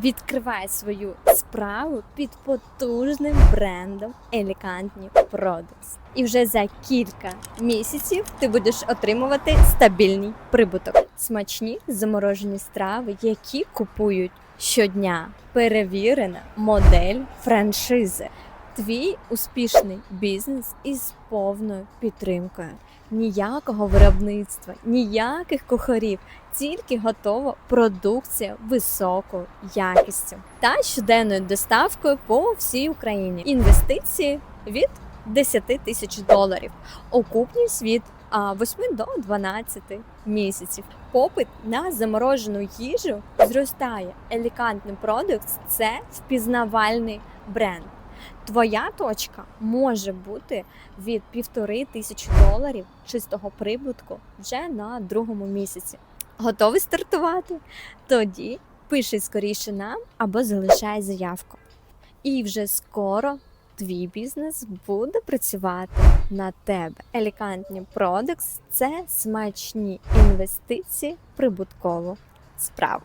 Відкривай свою справу під потужним брендом Елікантні Products. І вже за кілька місяців ти будеш отримувати стабільний прибуток. Смачні заморожені страви, які купують щодня. Перевірена модель франшизи. Твій успішний бізнес із повною підтримкою. Ніякого виробництва, ніяких кухарів, тільки готова продукція високою якістю та щоденною доставкою по всій Україні. Інвестиції від 10 тисяч доларів, окупність від 8 до 12 місяців. Попит на заморожену їжу зростає. Елікантний Products – це впізнавальний бренд. Твоя точка може бути від півтори тисячі доларів чистого прибутку вже на другому місяці. Готовий стартувати? Тоді пиши скоріше нам або залишай заявку. І вже скоро твій бізнес буде працювати на тебе. Елікантні Products – це смачні інвестиції в прибуткову справу.